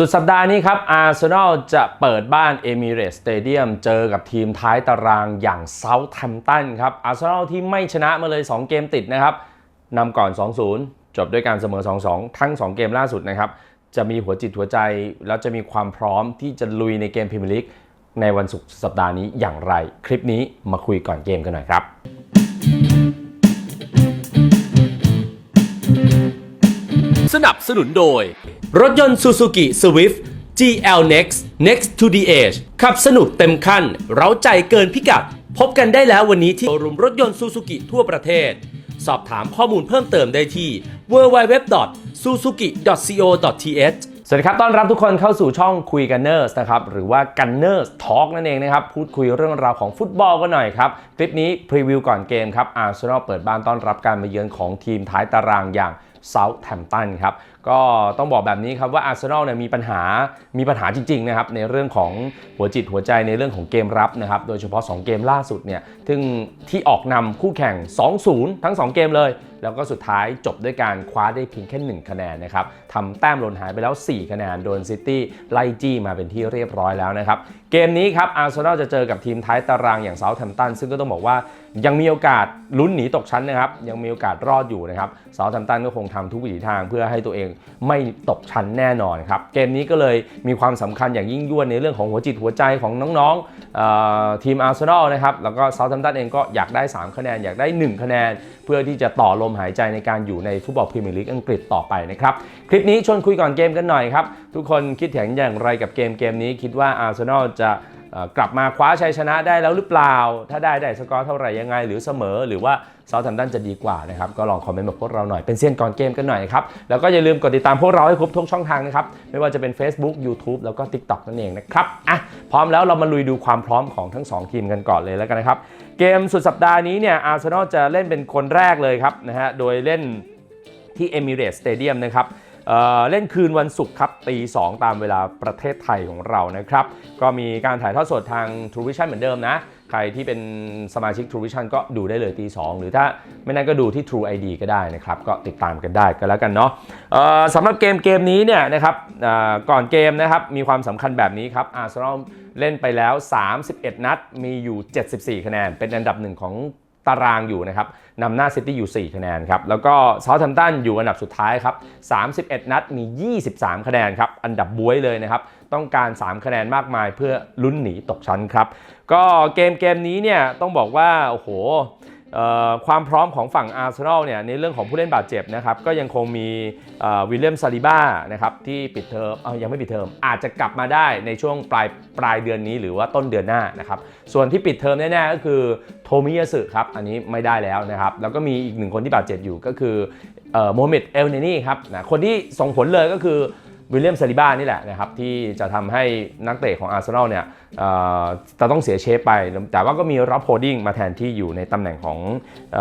สุดสัปดาห์นี้ครับอาร์เซนอลจะเปิดบ้านเอมิเรตสเตเดียมเจอกับทีมท้ายตารางอย่างเซาท์แฮมป์ตันครับอาร์เซนอลที่ไม่ชนะมาเลย 2 เกมติดนะครับนำก่อน 2-0 จบด้วยการเสมอ 2-2 ทั้ง 2 เกมล่าสุดนะครับจะมีหัวจิตหัวใจ แล้วจะมีความพร้อมที่จะลุยในเกมพรีเมียร์ลีกในวันศุกร์สัปดาห์นี้อย่างไร คลิปนี้มาคุยก่อนเกมกันหน่อยครับสนับสนุนโดย รถยนต์ Suzuki Swift GL Next Next to the Edge ขับสนุกเต็มขั้น เร้าใจเกินพิกัด พบกันได้แล้ววันนี้ที่โชว์รูมรถยนต์ Suzuki ทั่วประเทศ สอบถามข้อมูลเพิ่มเติมได้ที่ www.suzuki.co.th สวัสดีครับ ต้อนรับทุกคนเข้าสู่ช่องคุยกันเนอร์สนะครับ หรือว่ากันเนอร์สทอล์กนั่นเองนะครับ พูดคุยเรื่องราวของฟุตบอลกันหน่อยครับ คลิปนี้พรีวิวก่อนเกมครับอาร์เซนอลเปิดบ้านต้อนรับการมาเยือนของทีมท้ายตารางอย่างเซาท์แฮมป์ตันครับ ก็ต้องบอกแบบนี้ครับว่าอาร์เซนอลเนี่ยมีปัญหามีปัญหาจริงๆนะครับในเรื่องของหัวจิตหัวใจในเรื่องของเกมรับนะครับโดยเฉพาะ 2 เกมล่าสุดเนี่ยซึ่งที่ออกนำคู่แข่ง 2-0 ทั้ง 2 เกมเลย แล้วก็สุดท้ายจบด้วยการคว้าได้เพียงแค่ 1 คะแนนนะครับทำแต้มหล่นหายไปแล้ว 4 คะแนนโดนซิตี้ไล่จี้มาเป็นที่เรียบร้อยแล้วนะครับเกมนี้ครับอาร์เซนอลจะเจอกับทีมท้ายตารางอย่างเซาท์แฮมป์ตันซึ่งก็ต้องบอกว่ายังมีโอกาสลุ้นหนีตกชั้นนะครับ ยังมีโอกาสรอดอยู่นะครับเซาท์แฮมป์ตันก็คงทำทุกวิถีทางเพื่อให้ตัวเองไม่ตกชั้นแน่นอนครับ เกมนี้ก็เลยมีความสำคัญอย่างยิ่งยวดในเรื่องของหัวจิตหัวใจของน้องๆ ทีมอาร์เซนอลนะครับแล้วก็เซาท์แฮมป์ตันเองก็อยากได้ 3 คะแนน อยากได้ 1 คะแนน เพื่อที่จะต่อลมหายใจในการอยู่ในฟุตบอลพรีเมียร์ลีกอังกฤษต่อไปนะครับ คลิปนี้ชวนคุยก่อนเกมกันหน่อยครับ ทุกคนคิดเห็นอย่างไรกับเกมเกมนี้คิดว่าอาร์เซนอลจะ กลับมาคว้าชัยชนะได้แล้วหรือเปล่า ถ้าได้ได้สกอร์เท่าไหร่ยังไง หรือเสมอหรือว่าเซาท์แฮมป์ตันจะดีกว่านะครับ ก็ลองคอมเมนต์บอกพวกเราหน่อยเป็นเซียนก่อนเกมกันหน่อยครับ แล้วก็อย่าลืมกดติดตามพวกเราให้ครบทุกช่องทางนะครับ ไม่ว่าจะเป็น Facebook YouTube แล้วก็ TikTok นั่นเองนะครับอะพร้อมแล้วเรามาลุยดูความพร้อมของทั้งสองทีมกันก่อนเลยแล้วกันนะครับเกมสุดสัปดาห์นี้เนี่ยอาร์เซนอลจะเล่นเป็นคนแรกเลยครับนะฮะโดยเล่นที่เอมิเรตสเตเดียมนะครับ เเล่นคืนวันศุกร์ครับตี2ตามเวลาประเทศไทยของเรานะครับ ก็มีการถ่ายทอดสดทาง True Vision เหมือนเดิมนะ ใครที่เป็นสมาชิก True Vision ก็ดูได้เลยตี2หรือถ้าไม่นั้นก็ดูที่ True ID ก็ได้นะครับ ก็ติดตามกันได้ก็แล้วกันเนาะสำหรับเกมเกมนี้เนี่ยนะครับก่อนเกมนะครับมีความสำคัญแบบนี้ครับอาร์เซนอลเล่นไปแล้ว 31 นัดมีอยู่ 74 คะแนน เป็นอันดับหนึ่งของ ตารางอยู่นะครับนำหน้าซิตี้อยู่ 4 คะแนนครับ แล้วก็เซาท์แฮมป์ตันอยู่อันดับสุดท้ายครับ 31 นัดมี 23 คะแนนครับ อันดับบวยเลยนะครับ ต้องการ 3 คะแนนมากมายเพื่อลุ้นหนีตกชั้นครับ ก็เกมเกมนี้เนี่ยต้องบอกว่า โอ้โห ความพร้อมของฝั่งอาร์เซนอลเนี่ยในเรื่องของผู้เล่นบาดเจ็บนะครับก็ยังคงมีวิลเลียมซาลิบ้านะครับที่ปิดเทอมเอายังไม่ปิดเทอมอาจจะกลับมาได้ในช่วงปลายปลายเดือนนี้หรือว่าต้นเดือนหน้านะครับส่วนที่ปิดเทอมแน่ๆก็คือโทมิยาสึครับอันนี้ไม่ได้แล้วนะครับแล้วก็มีอีกหนึ่งคนที่บาดเจ็บอยู่ก็คือโมมเมดเอลเนนี่ครับนะคนที่ส่งผลเลยก็คือ วิลเลียมซาลิบ้านี่แหละนะครับที่จะทำให้นักเตะของอาร์เซนอลเนี่ยจะต้องเสียเชฟไป แต่ว่าก็มีรับโฮดดิ้งมาแทนที่อยู่ในตำแหน่งของอ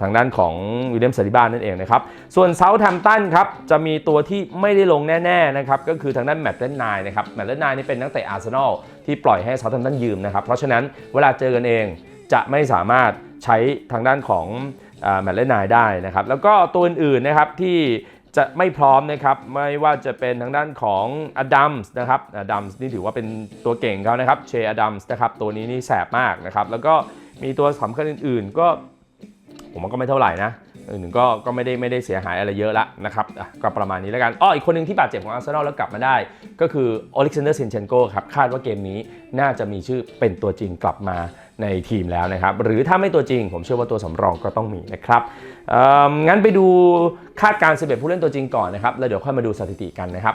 ทางด้านของวิลเลียมซาลิบ้านั่นเองนะครับ ส่วนเซาท์แฮมป์ตันครับจะมีตัวที่ไม่ได้ลงแน่ๆนะครับก็คือทางด้านแมตต์เลนนายนะครับแมตต์เลนนายนี่เป็นนักเตะอาร์เซนอลที่ปล่อยให้เซาท์แฮมป์ตันยืมนะครับเพราะฉะนั้นเวลาเจอกันเองจะไม่สามารถใช้ทางด้านของแมตต์เลนนได้นะครับแล้วก็ตัวอื่นๆนะครับที่ จะไม่พร้อมนะครับไม่ว่าจะเป็นทางด้านของอดัมส์นะครับอดัมส์นี่ถือว่าเป็นตัวเก่งเขานะครับเชอดัมส์นะครับตัวนี้นี่แสบมากนะครับแล้วก็มีตัวสำคัญอื่น ๆ ก็ผมว่าก็ไม่เท่าไหร่นะอื่นก็ก็ไม่ได้ไม่ได้เสียหายอะไรเยอะละนะครับก็ประมาณนี้แล้วกันอ้ออีกคนหนึ่งที่บาดเจ็บของอาร์เซนอลแล้วกลับมาได้ ก็คือโอเล็กซานเดอร์ซินเชนโกครับคาดว่าเกมนี้ น่าจะมีชื่อเป็นตัวจริงกลับมาในทีมแล้วนะครับ หรือถ้าไม่ตัวจริง ผมเชื่อว่าตัวสำรองก็ต้องมีนะครับงั้นไปดูคาดการณ์11 ผู้เล่นตัวจริงก่อนนะครับ แล้วเดี๋ยวค่อยมาดูสถิติกันนะครับ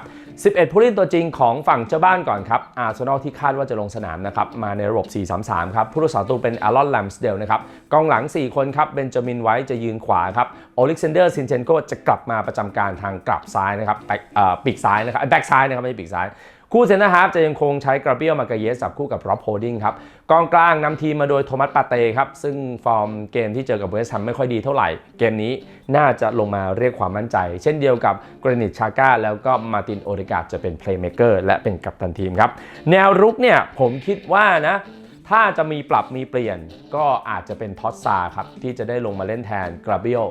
11 ผู้เล่นตัวจริงของฝั่งเจ้าบ้านก่อนครับอาร์เซนอลที่คาดว่าจะลงสนามนะครับ มาในระบบ 4-3-3 ครับ ผู้รักษาประตูเป็นอารอนแลมสเดลนะครับ กองหลัง 4 คนครับ เบนจามินไว้จะยืนขวาครับ โอล็กซานเดอร์ซินเชนโกจะกลับมาประจำการทางกลับซ้ายนะครับแบ็คเอ่อปีกซ้ายนะครับ แบ็กซ้ายนะครับไม่ใช่ปีกซ้าย คู่เซนเตอร์ฮาร์ฟจะยังคงใช้กราเบียลมากาเยสจับคู่กับร็อบโฮดดิ้งครับกองกลางนำทีมมาโดยโทมัสปาเต้ครับ ซึ่งฟอร์มเกมที่เจอกับเวสต์แฮมไม่ค่อยดีเท่าไหร่ เกมนี้น่าจะลงมาเรียกความมั่นใจ เช่นเดียวกับกรนิตชาก้าแล้วก็มาตินโอเดกาจะเป็นเพลย์เม k เกอร์และเป็นกัปตันทีมครับ แนวรุกเนี่ยผมคิดว่านะถ้าจะมีปรับมีเปลี่ยนก็อาจจะเป็นท็อสซาครับที่จะได้ลงมาเล่นแทนกราเบียล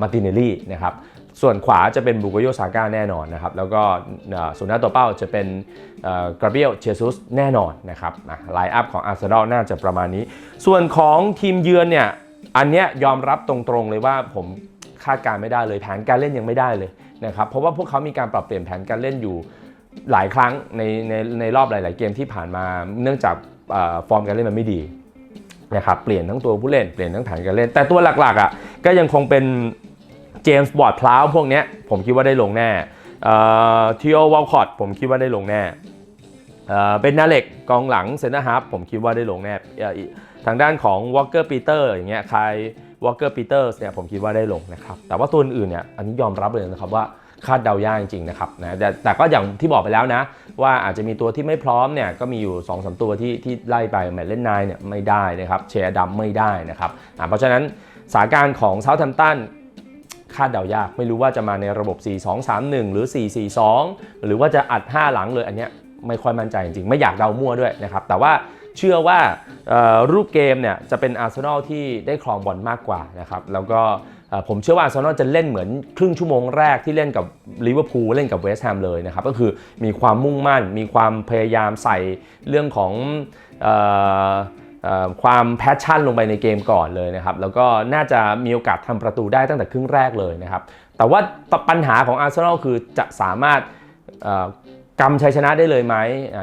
มาติเนลลี่นะครับ ส่วนขวาจะเป็นบุกโยซาก้าแน่นอนนะครับ แล้วก็ส่วนหน้าตัวเป้าจะเป็นกราเบียลเชซุสแน่นอนนะครับไลน์อัพของอาร์เซนอลน่าจะประมาณนี้ ส่วนของทีมเยือนเนี่ย อันเนี้ยยอมรับตรงๆเลยว่าผมคาดการณ์ไม่ได้เลยแผนการเล่นยังไม่ได้เลยนะครับ เพราะว่าพวกเขามีการปรับเปลี่ยนแผนการเล่นอยู่หลายครั้งในในในรอบหลาย ๆ เกมที่ผ่านมาเนื่องจากฟอร์มการเล่นมันไม่ดีนะครับเปลี่ยนทั้งตัวผู้เล่นเปลี่ยนทั้งแผนการเล่น แต่ตัวหลักๆอะก็ยังคงเป็น เจมส์บอร์ดพลาวพวกเนี้ยผมคิดว่าได้ลงแน่ทีโอวอลคอตผมคิดว่าได้ลงแน่เป็นนาเล็กกองหลังเซนเตอร์ฮาร์ฟผมคิดว่าได้ลงแน่ทางด้านของวอลเกอร์ปีเตอร์อย่างเงี้ยใครวอลเกอร์ปีเตอร์เนี่ยผมคิดว่าได้ลงนะครับแต่ว่าตัวอื่นเนี่ยอันนี้ยอมรับเลยนะครับว่าคาดเดายากจริงๆนะครับนะแต่แต่ก็อย่างที่บอกไปแล้วนะ ว่าอาจจะมีตัวที่ไม่พร้อมเนี่ยก็มีอยู่2อสตัวที่ที่ไล่ไปแมตช์เล่นนายเนี่ยไม่ได้นะครับเชียร์ดำไม่ได้นะครับเพราะฉะนั้นสถานการณ์ของเซาท์แ m มตัน คาดเดายาก ไม่รู้ว่าจะมาในระบบ 4-2-3-1 หรือ 4-4-2 หรือว่าจะอัด 5 หลังเลยอันเนี้ยไม่ค่อยมั่นใจจริงๆ ไม่อยากเดามั่วด้วยนะครับ แต่ว่าเชื่อว่ารูปเกมเนี่ยจะเป็นอาร์เซนอลที่ได้ครองบอลมากกว่านะครับ แล้วก็ผมเชื่อว่าอาร์เซนอลจะเล่นเหมือนครึ่งชั่วโมงแรกที่เล่นกับลิเวอร์พูลเล่นกับเวสต์แฮมเลยนะครับ ก็คือมีความมุ่งมั่น มีความพยายามใส่เรื่องของ ความแพชชั่นลงไปในเกมก่อนเลยนะครับ แล้วก็น่าจะมีโอกาสทำประตูได้ตั้งแต่ครึ่งแรกเลยนะครับ แต่ว่าปัญหาของอาร์เซนอลคือจะสามารถกำชัยชนะได้เลยไหม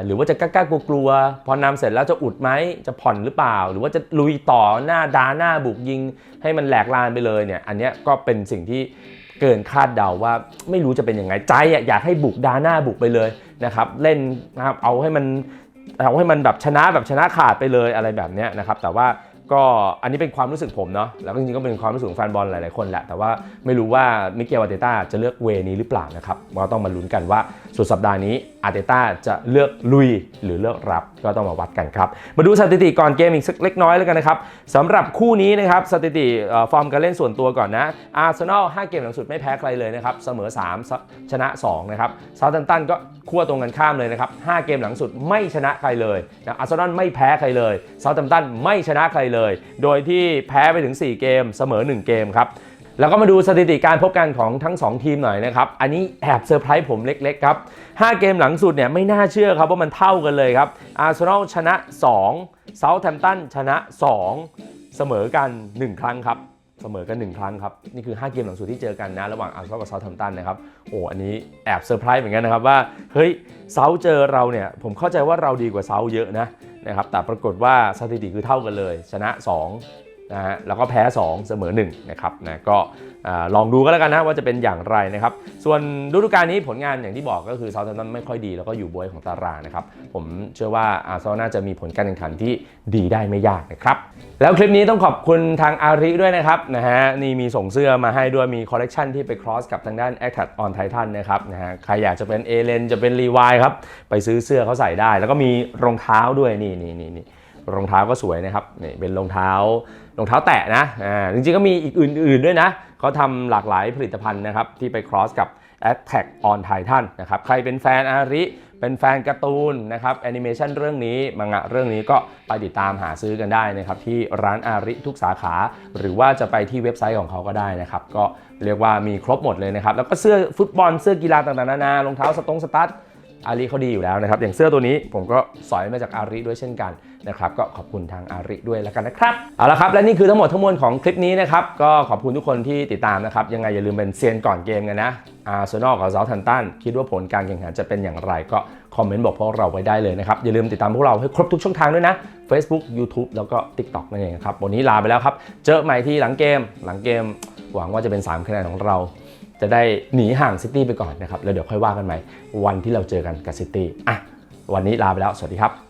หรือว่าจะกล้ากลัวๆพอนำเสร็จแล้วจะอุดไหม จะผ่อนหรือเปล่า หรือว่าจะลุยต่อหน้าดาหน้าบุกยิง ให้มันแหลกลานไปเลยเนี่ย อันนี้ก็เป็นสิ่งที่เกินคาดเดาว่าไม่รู้จะเป็นยังไงใจอะอยากให้บุกดาหน้าบุกไปเลยนะครับ เล่นนะครับเอาให้มัน เอาให้มันแบบชนะแบบชนะขาดไปเลยอะไรแบบนี้นะครับแต่ว่าก็อันนี้เป็นความรู้สึกผมเนาะแล้วก็จริงๆก็เป็นความรู้สึกของแฟนบอลหลายๆคนแหละ แต่ว่าไม่รู้ว่ามิเกลอาเตต้าจะเลือกเวนี้หรือเปล่านะครับเราต้องมาลุ้นกันว่าสุดสัปดาห์นี้ อาร์เตต้าจะเลือกลุยหรือเลือกรับก็ต้องมาวัดกันครับ มาดูสถิติก่อนเกมอีกสักเล็กน้อยแล้วกันนะครับสำหรับคู่นี้นะครับสถิติฟอร์มการเล่นส่วนตัวก่อนนะอาร์เซนอล5เกมหลังสุดไม่แพ้ใครเลยนะครับเสมอ 3 ชนะ 2 นะครับซา u t ์ a ม p ตันก็ขั้วตรงกันข้ามเลยนะครับ5เกมหลังสุดไม่ชนะใครเลยนะอาร์เซนอลไม่แพ้ใครเลยซา u t ์ a ม p ตันไม่ชนะใครเลย โดยที่แพ้ไปถึง 4 เกมเสมอ 1 เกมครับ แล้วก็มาดูสถิติการพบกันของทั้ง 2 ทีมหน่อยนะครับ อันนี้แอบเซอร์ไพรส์ผมเล็ก ๆ ครับ 5 เกมหลังสุดเนี่ยไม่น่าเชื่อครับว่ามันเท่ากันเลยครับ อาร์เซนอลชนะ 2 เซาท์แ m มตันชนะ 2 เสมอกัน 1 ครั้งครับ เสมอกัน 1 ครั้งครับ นี่คือ 5 เกมหลังสุดที่เจอกันนะ ระหว่างอาร์เซนอลกับเซาท์แ m มตันนะครับ โอ้อันนี้แอบเซอร์ไพรส์เหมือนกันนะครับว่าเฮ้ยเซาท์เจอเราเนี่ยผมเข้าใจว่าเราดีกว่าเซาท์เยอะนะนะครับแต่ปรากฏว่าสถิติคือเท่ากันเลย ชนะ 2 นะฮะแล้วก็แพ้ 2 เสมอ1นะครับนะก็ลองดูก็แล้วกันนะว่าจะเป็นอย่างไรนะครับ ส่วนฤดูกาลนี้ผลงานอย่างที่บอกก็คือเซาท์แ m มตันไม่ค่อยดีแล้วก็อยู่บวยของตารางนะครับ ผมเชื่อว่าอาร์เซนอลน่าจะมีผลการแข่งขันที่ดีได้ไม่ยากนะครับ แล้วคลิปนี้ต้องขอบคุณทางอาริด้วยนะครับนะฮะนี่มีส่งเสื้อมาให้ด้วยมีคอลเลกชันที่ไปครอสกับทางด้าน a t a c on Titan นะครับนะฮะใครอยากจะเป็นเอเลนจะเป็นรีวายครับไปซื้อเสื้อเขาใส่ได้ แล้วก็มีรองเท้าด้วยนี่นี่นี่ รองเท้าก็สวยนะครับนี่เป็นรองเท้ารองเท้าแตะนะอ่าจริงๆก็มีอีกอื่น ๆด้วยนะเขาทำหลากหลายผลิตภัณฑ์นะครับที่ไปครอสกับ Attack on Titan นะครับใครเป็นแฟนอาริ เป็นแฟนการ์ตูนนะครับแอนิเมชันเรื่องนี้มังงะเรื่องนี้ก็ไปติดตามหาซื้อกันได้นะครับที่ร้านอาริทุกสาขา หรือว่าจะไปที่เว็บไซต์ของเขาก็ได้นะครับก็เรียกว่ามีครบหมดเลยนะครับแล้วก็เสื้อฟุตบอลเสื้อกีฬาต่างๆนานา รองเท้าสตงสตั๊ด อารีเขาดีอยู่แล้วนะครับ อย่างเสื้อตัวนี้ผมก็สอยมาจากอารีด้วยเช่นกันนะครับ ก็ขอบคุณทางอารีด้วยแล้วกันนะครับ เอาละครับ และนี่คือทั้งหมดทั้งมวลของคลิปนี้นะครับ ก็ขอบคุณทุกคนที่ติดตามนะครับ ยังไงอย่าลืมเป็นเซียนก่อนเกมกันนะอาร์เซนอลกับเซาท์แ m มตันคิดว่าผลการแข่งขันจะเป็นอย่างไรก็คอมเมนต์บอกพวกเราไว้ได้เลยนะครับ อย่าลืมติดตามพวกเราให้ครบทุกช่องทางด้วยนะ Facebook YouTube แล้วก็ TikTok นั่นเองครับวันนี้ลาไปแล้วครับเจอใหม่ที่หลังเกมหลังเกม หวังว่าจะเป็นสามคะแนนของเรา จะได้หนีห่างซิตี้ไปก่อนนะครับแล้วเดี๋ยวค่อยว่ากันใหม่วันที่เราเจอกันกับซิตี้อะวันนี้ลาไปแล้วสวัสดีครับ